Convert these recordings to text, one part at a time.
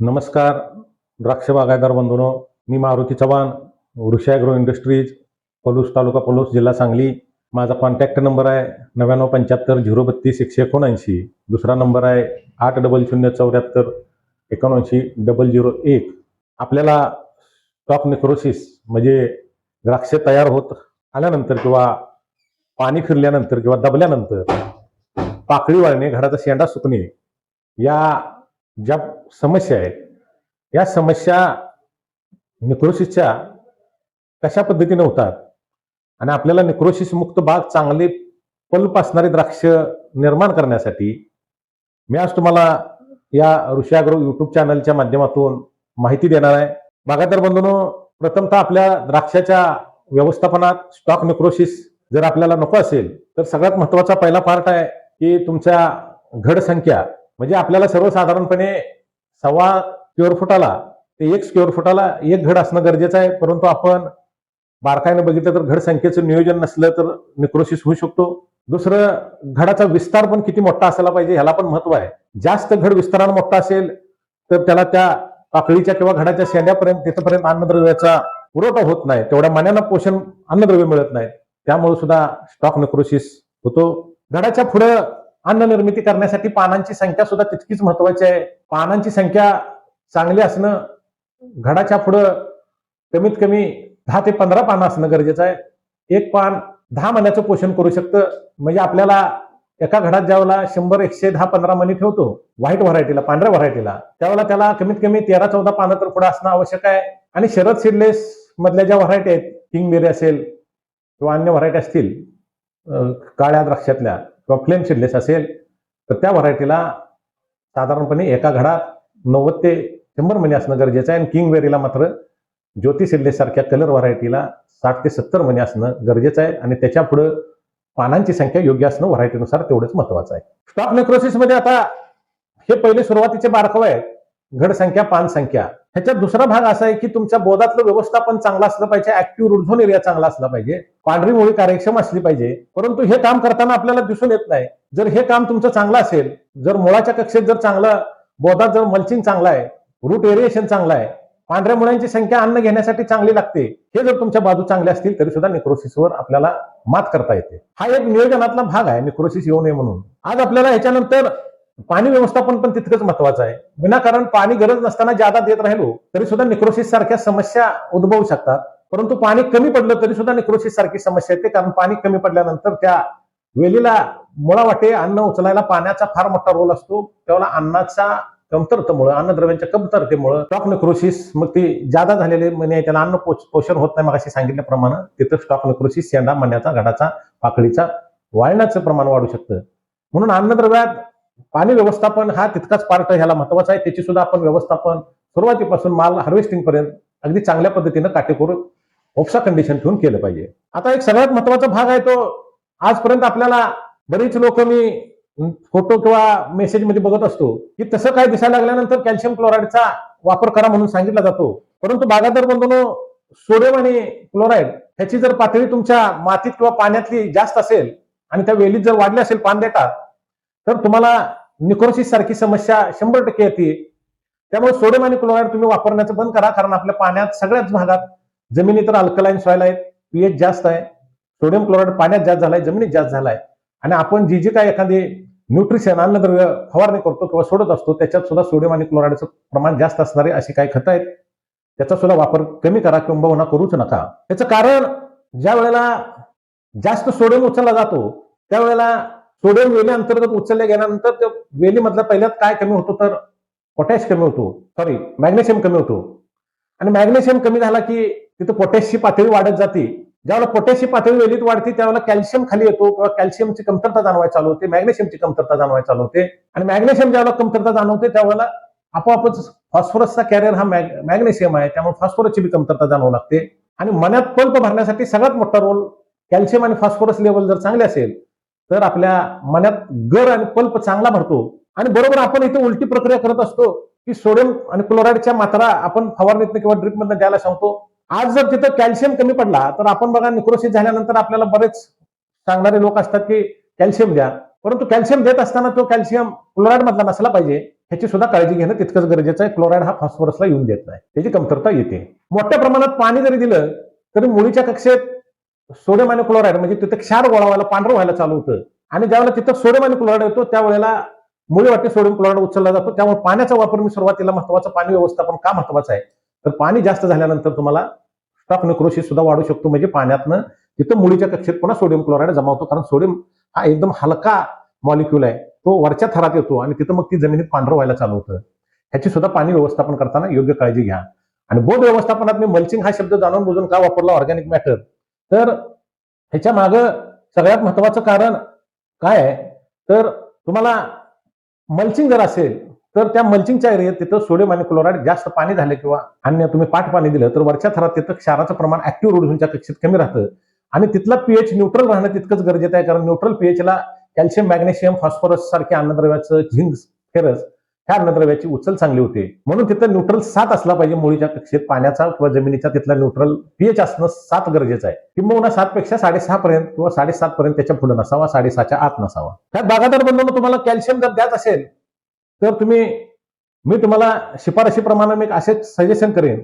नमस्कार द्राक्ष बागायदार बंधूनो. मी मारुती चव्हाण ऋषी इंडस्ट्रीज पलूस तालुका पलूस जिल्हा सांगली. माझा कॉन्टॅक्ट नंबर आहे नव्याण्णव पंच्याहत्तर झिरो बत्तीस एकशे एकोणऐंशी. दुसरा नंबर आहे आठ डबल शून्य चौऱ्याहत्तर एकोणऐंशी डबल झिरो एक. आपल्याला स्टॉक नेक्रोसिस म्हणजे द्राक्ष तयार होत आल्यानंतर किंवा पाणी फिरल्यानंतर किंवा दबल्यानंतर पाकळी वाळणे घडाचा शेंडा सुकणे या ज्या समस्या आहेत या समस्या निक्रोसिसच्या कशा पद्धतीने होतात? आणि आपल्याला निक्रोसिस मुक्त बाग चांगले पल्प असणारे द्राक्ष निर्माण करण्यासाठी मी आज तुम्हाला या ऋषाग्रो युट्यूब चॅनलच्या माध्यमातून माहिती देणार आहे. बागायतदार बंधून प्रथमतः आपल्या द्राक्षाच्या व्यवस्थापनात स्टॉक निक्रोसिस जर आपल्याला नको असेल तर सगळ्यात महत्त्वाचा पहिला पार्ट आहे की तुमच्या घड संख्या म्हणजे आपल्याला सर्वसाधारणपणे सव्वा स्क्वेअर फुटाला ते एक स्क्वेअर फुटाला एक घड असणं गरजेचं आहे. परंतु आपण बारकाईनं बघितलं तर घड संख्येचं नियोजन नसलं तर निक्रोसिस होऊ शकतो. दुसरं घडाचा विस्तार पण किती मोठा असायला पाहिजे ह्याला पण महत्त्व आहे. जास्त घड विस्तारानं मोठा असेल तर त्याला त्या पाकळीच्या किंवा घडाच्या शेंड्यापर्यंत तिथपर्यंत अन्नद्रव्याचा पुरवठा होत नाही. तेवढ्या मान्यानं पोषण अन्नद्रव्य मिळत नाही. त्यामुळे सुद्धा स्टॉक निक्रोसिस होतो. घडाच्या पुढं अन्न निर्मिती करण्यासाठी पानांची संख्या सुद्धा तितकीच महत्वाची आहे. पानांची संख्या चांगली असणं घडाच्या पुढं कमीत कमी दहा ते पंधरा पानं असणं गरजेचं आहे. एक पान दहा मण्याचं पोषण करू शकतं. म्हणजे आपल्याला एका घडात ज्यावेळेला शंभर एकशे दहा पंधरा मणी ठेवतो व्हाईट व्हरायटीला पांढऱ्या व्हरायटीला त्यावेळेला त्याला कमीत कमी तेरा चौदा पानं तर पुढे असणं आवश्यक आहे. आणि शरद सीडलेस मधल्या ज्या व्हरायटी आहेत किंगबेरी असेल किंवा अन्य व्हरायटी असतील काळ्या द्राक्षातल्या किंवा फ्लेम सीडलेस असेल तर त्या व्हरायटीला साधारणपणे एका घडात नव्वद ते शंभर महिने असणं गरजेचं आहे. आणि किंगबेरीला मात्र ज्योती सीडलेससारख्या कलर व्हरायटीला साठ ते सत्तर महिने असणं गरजेचं आहे. आणि त्याच्या पुढं पानांची संख्या योग्य असणं व्हरायटीनुसार तेवढंच महत्वाचं आहे. स्टॉक नेक्रोसिसमध्ये आता हे पहिले सुरुवातीचे बारकाव आहे घड संख्या पान संख्या ह्याच्यात दुसरा भाग असा आहे की तुमच्या बोधातलं व्यवस्थापन चांगलं असलं पाहिजे ऍक्टिव्ह रुझोन एरिया चांगला असला पाहिजे पांढरी मुळी कार्यक्षम असली पाहिजे परंतु हे काम करताना आपल्याला दिसून येत नाही. जर हे काम तुमचं चांगलं असेल जर मुळाच्या कक्षेत जर चांगलं बोधात जर मल्चिंग चांगलं आहे रूट एरिएशन चांगलं आहे पांढऱ्या मुळ्यांची संख्या अन्न घेण्यासाठी चांगली लागते हे जर तुमच्या बाजू चांगले असतील तरी सुद्धा निक्रोसिसवर आपल्याला मात करता येते. हा एक नियोजनातला भाग आहे निक्रोसिस येऊ नये म्हणून. आज आपल्याला ह्याच्यानंतर पाणी व्यवस्थापन पण तितकंच महत्वाचं आहे. विनाकारण पाणी गरज नसताना जादा देत राहिलो तरी सुद्धा निक्रोसिस सारख्या समस्या उद्भवू शकतात. परंतु पाणी कमी पडलं तरी सुद्धा निक्रोसिस सारखी समस्या येते. कारण पाणी कमी पडल्यानंतर त्या वेलीला मुळा वाटे अन्न उचलायला पाण्याचा फार मोठा रोल असतो. त्यावेळेला अन्नाचा कमतरतेमुळे अन्नद्रव्यांच्या कमतरतेमुळं स्टॉक निक्रोसिस मग ते जादा झालेले म्हणजे त्याला अन्न पोष- पोषण होत नाही मग अशी सांगितल्याप्रमाणे तिथं स्टॉक निक्रोसिस यांना म्हणण्याचा घडाचा पाकळीचा वाळण्याचं प्रमाण वाढू शकतं. म्हणून अन्नद्रव्यात पाणी व्यवस्थापन हा तितकाच पार्ट ह्याला महत्त्वाचा आहे. त्याची सुद्धा आपण व्यवस्थापन सुरुवातीपासून माल हार्वेस्टिंग पर्यंत अगदी चांगल्या पद्धतीनं काटेकोर ओपसा कंडिशन ठेवून केलं पाहिजे. आता एक सगळ्यात महत्त्वाचा भाग आहे तो आजपर्यंत आपल्याला बरीच लोक मी फोटो किंवा मेसेजमध्ये बघत असतो की तसं काय दिसायला लागल्यानंतर कॅल्शियम क्लोराईडचा वापर करा म्हणून सांगितला जातो. परंतु बागादर बंधूंनो सोडियम आणि क्लोराईड ह्याची जर पातळी तुमच्या मातीत किंवा पाण्यातली जास्त असेल आणि त्या वेलीत जर वाढली असेल पान देतात तर तुम्हाला निकोरोसिस सारखी समस्या शंभर टक्के येते. त्यामुळे सोडियम आणि क्लोराईड तुम्ही वापरण्याचं बंद करा कारण आपल्या पाण्यात सगळ्याच भागात जमिनी तर अल्कलाईन सॉइल आहेत पीएच जास्त आहे. सोडियम क्लोराईड पाण्यात जास्त झालाय जमिनीत जास्त झालाय. आणि आपण जी जी काय एखादी न्यूट्रिशन अन्नद्रव्य फवारणी करतो किंवा सोडत असतो त्याच्यात सुद्धा सोडियम आणि क्लोराईडचं प्रमाण जास्त असणारे अशी काही खतं आहेत. त्याचा सुद्धा वापर कमी करा किंबहुना करूच नका. त्याचं कारण ज्या वेळेला जास्त सोडियम उचलला जातो त्यावेळेला सोडियम वेली अंतर्गत उचलल्या गेल्यानंतर त्या वेलीमधला पहिल्यात काय कमी होतो तर पोटॅश कमी होतो. सॉरी मॅग्नेशियम कमी होतो. आणि मॅग्नेशियम कमी झाला की तिथं पोटॅशची पातळी वाढत जाते. ज्यावेळेला पोटॅशची पातळी वेलीत वाढते त्यावेळेला कॅल्शियम खाली येतो किंवा कॅल्शियमची कमतरता जाणवायला चालू होते मॅग्नेशियमची कमतरता जाणवायला चालू होते. आणि मॅग्नेशियम ज्यावेळेला कमतरता जाणवते त्यावेळेला आपोआपच फॉस्फरसचा कॅरियर हा मॅग्नेशियम आहे. त्यामुळे फॉस्फरसची बी कमतरता जाणवू लागते. आणि मनात पल्प भरण्यासाठी सगळ्यात मोठा रोल कॅल्शियम आणि फॉस्फरस लेवल जर चांगले असेल तर आपल्या मनात गर आणि पल्प चांगला भरतो. आणि बरोबर आपण इथे उलटी प्रक्रिया करत असतो की सोडियम आणि क्लोराईडच्या मात्रा आपण फवारणीतनं किंवा ड्रिपमधनं द्यायला सांगतो. आज जर तिथं कॅल्शियम कमी पडला तर आपण बघा निक्रोसिस झाल्यानंतर आपल्याला बरेच सांगणारे लोक असतात की कॅल्शियम द्या. परंतु कॅल्शियम देत असताना तो कॅल्शियम क्लोराईड मधला नसला पाहिजे ह्याची सुद्धा काळजी घेणं तितकंच गरजेचं आहे. क्लोराईड हा फॉस्फरसला येऊन देत नाही. त्याची कमतरता येते. मोठ्या प्रमाणात पाणी जरी दिलं तरी मुळीच्या कक्षेत सोडियम आणि क्लोराईड म्हणजे तिथे क्षार गोळा व्हायला पांढरं व्हायला चालू होतं. आणि ज्यावेळेला तिथं सोडियम आणि क्लोराईड येतो त्यावेळेला मुळे वाटते सोडियम क्लोराईड उचलला जातो. त्यामुळे पाण्याचा वापर मी सुरुवातीला महत्वाचं पाणी व्यवस्थापन का महत्वाचं आहे? तर पाणी जास्त झाल्यानंतर तुम्हाला स्टॉक नेक्रोसिस सुद्धा वाढू शकतो. म्हणजे पाण्यातनं तिथं मुळीच्या कक्षेत पुन्हा सोडियम क्लोराईड जमा होतो. कारण सोडियम हा एकदम हलका मॉलिक्यूल आहे. तो वरच्या थरात येतो आणि तिथं मग ती जमिनीत पांढरं व्हायला चालू होतं. ह्याची सुद्धा पाणी व्यवस्थापन करताना योग्य काळजी घ्या. आणि बोध व्यवस्थापनात मी मल्चिंग हा शब्द जाणून बुजून का वापरला? ऑर्गॅनिक मॅटर तर ह्याच्या माग सगळ्यात महत्वाचं कारण काय आहे? तर तुम्हाला मल्चिंग जर असेल तर त्या मल्चिंगच्या एरियात तिथं सोडियम आणि क्लोराईड जास्त पाणी झाले किंवा अन्य तुम्ही पाठ पाणी दिलं तर वरच्या थरात तिथं क्षाराचं प्रमाण ऍक्टिव्ह रोडझोनच्या कक्षेत कमी राहतं. आणि तिथला पीएच न्यूट्रल राहणं तितकंच गरजेचं आहे कारण न्यूट्रल पीएचला कॅल्शियम मॅग्नेशियम फॉस्फरस सारख्या अन्नद्रव्याचं झिंक फेरस ह्या अन्नद्रव्याची उचल चांगली होते. म्हणून तिथं न्यूट्रल सात असला पाहिजे मुळीच्या कक्षेत पाण्याचा किंवा जमिनीचा. तिथला न्यूट्रल पीएच असणं सात गरजेचं आहे. किंबहुना सात पेक्षा साडेसहा पर्यंत किंवा साडेसात पर्यंत त्याच्या पुढे नसावा साडेसहाच्या आत नसावा. त्यात बागादार बंधूंनो तुम्हाला कॅल्शियम जर द्यायचं असेल तर तुम्ही मी तुम्हाला शिफारशीप्रमाणे मी असे सजेशन करेन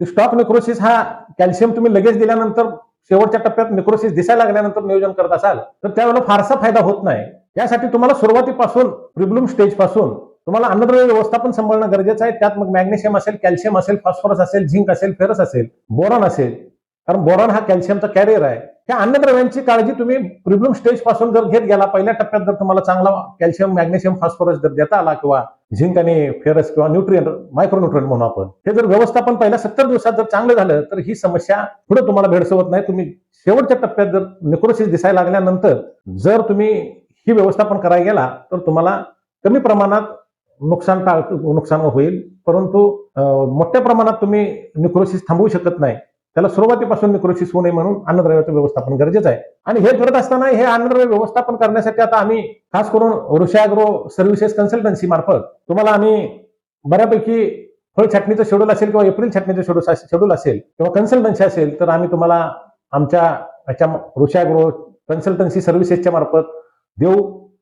की स्टॉक नेक्रोसिस हा कॅल्शियम तुम्ही लगेच दिल्यानंतर शेवटच्या टप्प्यात नेक्रोसिस दिसायला लागल्यानंतर नियोजन करत असाल तर त्यावेळेला फारसा फायदा होत नाही. यासाठी तुम्हाला सुरुवातीपासून प्रिब्लूम स्टेजपासून तुम्हाला अन्नद्रव्य व्यवस्थापन सांभाळणं गरजेचं आहे. त्यात मग मॅग्नेशियम असेल कॅल्शियम असेल फॉस्फरस असेल झिंक असेल फेरस असेल बोरॉन असेल. कारण बोरॉन हा कॅल्शियमचा कॅरियर आहे. त्या अन्नद्रव्यांची काळजी तुम्ही प्रिब्लम स्टेजपासून जर घेत गेला पहिल्या टप्प्यात जर तुम्हाला चांगला कॅल्शियम मॅग्नेशियम फॉस्फरस जर देता आला किंवा झिंक आणि फेरस किंवा न्यूट्रियन मायक्रोन्यूट्रियन म्हणून आपण हे जर व्यवस्थापन पहिल्या सत्तर दिवसात जर चांगलं झालं तर ही समस्या पुढे तुम्हाला भेडसवत नाही. तुम्ही शेवटच्या टप्प्यात जर निक्रोसिस दिसायला लागल्यानंतर जर तुम्ही ही व्यवस्थापन करायला गेला तर तुम्हाला कमी प्रमाणात नुकसान टाळ नुकसान होईल? परंतु मोठ्या प्रमाणात तुम्ही निक्रोसिस थांबवू शकत नाही. त्याला सुरुवातीपासून निक्रोसिस होऊ नये म्हणून अन्नद्रव्याचं व्यवस्थापन गरजेचं आहे. आणि हे करत असताना हे अन्नद्रव्य व्यवस्थापन करण्यासाठी आता आम्ही खास करून ऋषाग्रो सर्व्हिसेस कन्सल्टन्सी मार्फत तुम्हाला आम्ही बऱ्यापैकी फळ छाटणीचं शेड्यूल असेल किंवा एप्रिल छाटणीचं शेड्यूल शेड्यूल असेल किंवा कन्सल्टन्सी असेल तर आम्ही तुम्हाला आमच्या ह्याच्या ऋषाग्रो कन्सल्टन्सी सर्व्हिसेसच्या मार्फत देऊ.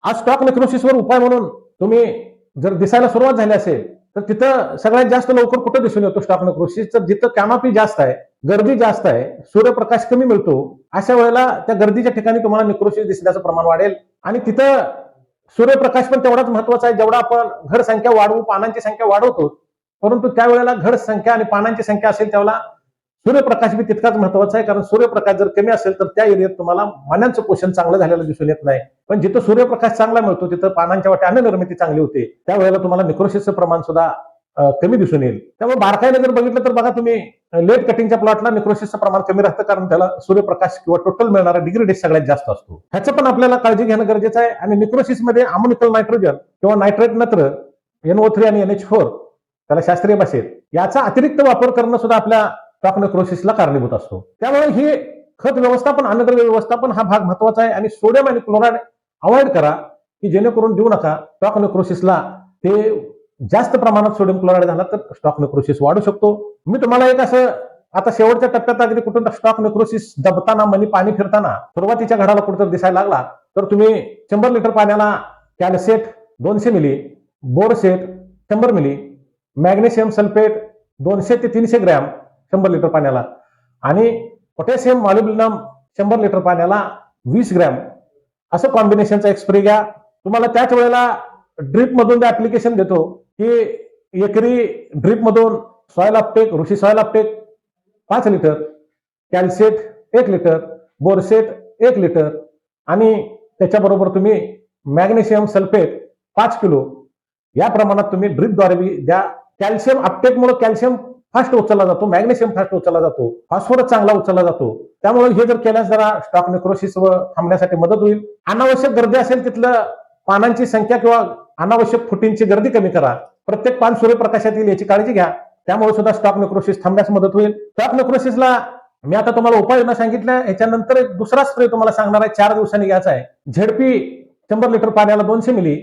आज स्टॉक नेक्रोसिसवर उपाय म्हणून तुम्ही जर दिसायला सुरुवात झाली असेल तर तिथं सगळ्यात जास्त लवकर कुठं दिसून येतो स्टॉक नेक्रोसिस तर जिथं कॅमापी जास्त आहे गर्दी जास्त आहे सूर्यप्रकाश कमी मिळतो अशा वेळेला त्या गर्दीच्या ठिकाणी तुम्हाला निक्रोसिस दिसण्याचं प्रमाण वाढेल. आणि तिथं सूर्यप्रकाश पण तेवढाच महत्त्वाचा आहे जेवढा आपण घड संख्या वाढवू पानांची संख्या वाढवतो परंतु त्यावेळेला घड संख्या आणि पानांची संख्या असेल त्यावेळेला सूर्यप्रकाश बी तितकाच महत्त्वाचा आहे कारण सूर्यप्रकाश जर कमी असेल तर त्या एरियात तुम्हाला मानांचं पोषण चांगलं झालेलं दिसून येत नाही. पण जिथं सूर्यप्रकाश चांगला मिळतो तिथं पानांच्या वाटे अन्न निर्मिती चांगली होते. त्यावेळेला तुम्हाला निक्रोसिसचं प्रमाण सुद्धा कमी दिसून येईल. त्यामुळे बारकाईने जर बघितलं तर बघा तुम्ही लेट कटिंगच्या प्लॉटला निक्रोसिसचं प्रमाण कमी राहतं कारण त्याला सूर्यप्रकाश किंवा टोटल मिळणारा डिग्री डेस सगळ्यात जास्त असतो. ह्याचं पण आपल्याला काळजी घेणं गरजेचं आहे. आणि निक्रोसिसमध्ये अमोनिकल नायट्रोजन किंवा नायट्रेट नत्र एनओ थ्री आणि एनएच फोर त्याला शास्त्रीय भाषेत याचा अतिरिक्त वापर करणं सुद्धा आपल्या स्टॉक कारणीभूत असतो. त्यामुळे हे खत व्यवस्थापन अन्नद्रव्य व्यवस्थापन हा भाग महत्त्वाचा आहे आणि सोडियम आणि क्लोराईड अवॉइड करा की जेणेकरून देऊ नका स्टॉक ते जास्त प्रमाणात सोडियम क्लोराईड झाला तर स्टॉक नेक्रोसिस वाढू शकतो. मी तुम्हाला एक असं आता शेवटच्या टप्प्यात अगदी कुठून स्टॉक नेक्रोसिस दबताना मनी पाणी फिरताना सुरुवातीच्या घडाला कुठं दिसायला लागला. तर तुम्ही शंभर लिटर पाण्याला कॅल्सेट दोनशे मिली बोरसेट शंभर मिली मॅग्नेशियम सल्फेट दोनशे ते तीनशे ग्रॅम शंभर लिटर पाण्याला. आणि पोटॅशियम मॉलिब्लिनम शंभर लिटर पाण्याला वीस ग्रॅम. असं कॉम्बिनेशनचा एक स्प्रे घ्या. तुम्हाला त्याच वेळेला ड्रीप मधून ऍप्लिकेशन देतो की एकरी ड्रीप मधून सॉयल अपटेक ऋषी सॉयल अपटेक पाच लिटर कॅल्सेट एक लिटर बोरसेट एक लिटर आणि त्याच्याबरोबर तुम्ही मॅग्नेशियम सल्फेट पाच किलो. या प्रमाणात तुम्ही ड्रीपद्वारे बी द्या. कॅल्शियम अपटेकमुळे कॅल्शियम फास्ट उचलला जातो मॅग्नेशियम फास्ट उचलला जातो फॉस्फरस चांगला उचलला जातो. त्यामुळे हे जर केल्यास जरा स्टॉक नेक्रोसिस व थांबण्यासाठी मदत होईल. अनावश्यक गर्दी असेल तिथलं पानांची संख्या किंवा अनावश्यक फुटींची गर्दी कमी करा. प्रत्येक पान सूर्यप्रकाशात येईल याची काळजी घ्या. त्यामुळे सुद्धा स्टॉक नेक्रोसिस थांबण्यास मदत होईल. स्टॉक नेक्रोसिसला मी आता तुम्हाला उपाययोजना सांगितल्या याच्यानंतर एक दुसरा स्प्रे तुम्हाला सांगणार आहे चार दिवसांनी घ्यायचा आहे. झेडपी शंभर लिटर पाण्याला दोनशे मिली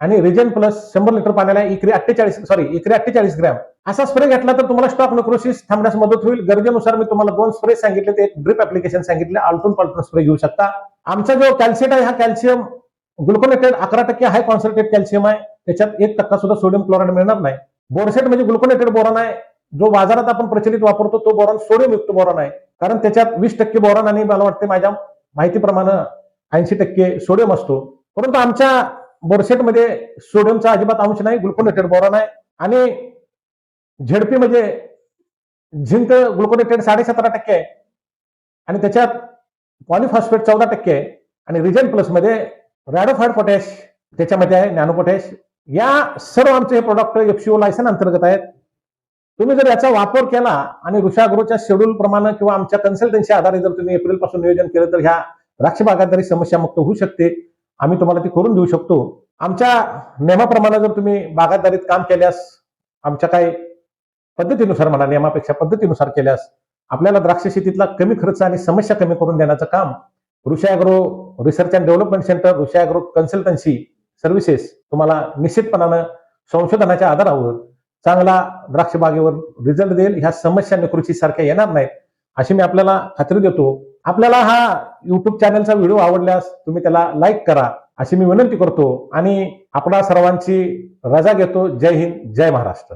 आणि रिजन प्लस शंभर लिटर पाण्याला इकरी अठ्ठेचाळीस सॉरी इकरी अठ्ठेचाळीस ग्रॅम असा स्प्रे घेतला तर तुम्हाला स्टॉक नक्रोसिस थांबण्यास मदत होईल. गरजेनुसार मी तुम्हाला दोन स्प्रे सांगितले. ते एक ड्रिप ऍप्लिकेशन सांगितले. आलटून पालटून स्प्रे घेऊ शकता. आमचा जो कॅल्शियट आहे हा कॅल्शियम ग्लुकोनेटेड अकरा टक्के हाय कॉन्सन्ट्रेट कॅल्शियम आहे. त्याच्यात एक टक्का सुद्धा सोडियम क्लोराईड मिळणार नाही. बोरसेट म्हणजे ग्लुकोनेटेड बोरॉन आहे. जो बाजारात आपण प्रचलित वापरतो तो बोरॉन सोडियम युक्त बोरॉन आहे. कारण त्याच्यात वीस टक्के बोरॉन आणि मला वाटते माझ्या माहितीप्रमाणे ऐंशी टक्के सोडियम असतो. परंतु आमच्या बोरसेटमध्ये सोडियमचा अजिबात अंश नाही ग्लुकोनेटेड बोरॉन आहे. आणि झेडपी म्हणजे झिंक ग्लुकोनेटेड साडेसतरा टक्के आहे. आणि त्याच्यात पॉलिफॉस्फेट चौदा टक्के आहे. आणि रिजन प्लसमध्ये रॅडोफाईड पोटॅश त्याच्यामध्ये आहे नॅनो पोटॅश या सर्व आमचे हे प्रोडक्ट एफसीओ लायसन अंतर्गत आहेत. तुम्ही जर याचा वापर केला आणि ऋषाग्रोच्या शेड्यूल प्रमाणे किंवा आमच्या कन्सल्टन्सी आधारे जर तुम्ही एप्रिलपासून नियोजन केलं तर ह्या द्राक्ष बागायतदारी समस्या मुक्त होऊ शकते. आम्ही तुम्हाला ती करून देऊ शकतो. आमच्या नियमाप्रमाणे जर तुम्ही बागायतदारीत काम केल्यास आमच्या काही पद्धतीनुसार म्हणा नियमापेक्षा पद्धतीनुसार केल्यास आपल्याला द्राक्ष शेतीतला कमी खर्च आणि समस्या कमी करून देण्याचं काम Rishi agro research and development centre Rishi agro consultancy services तुम्हाला निश्चितपणानं संशोधनाच्या आधारावर चांगला द्राक्ष बागेवर रिझल्ट देईल. ह्या समस्या निकृषी सारख्या येणार नाहीत अशी मी आपल्याला खात्री देतो. आपल्याला हा युट्यूब चॅनलचा व्हिडिओ आवडल्यास तुम्ही त्याला लाईक करा अशी मी विनंती करतो. आणि आपणा सर्वांची रजा घेतो. जय हिंद जय महाराष्ट्र.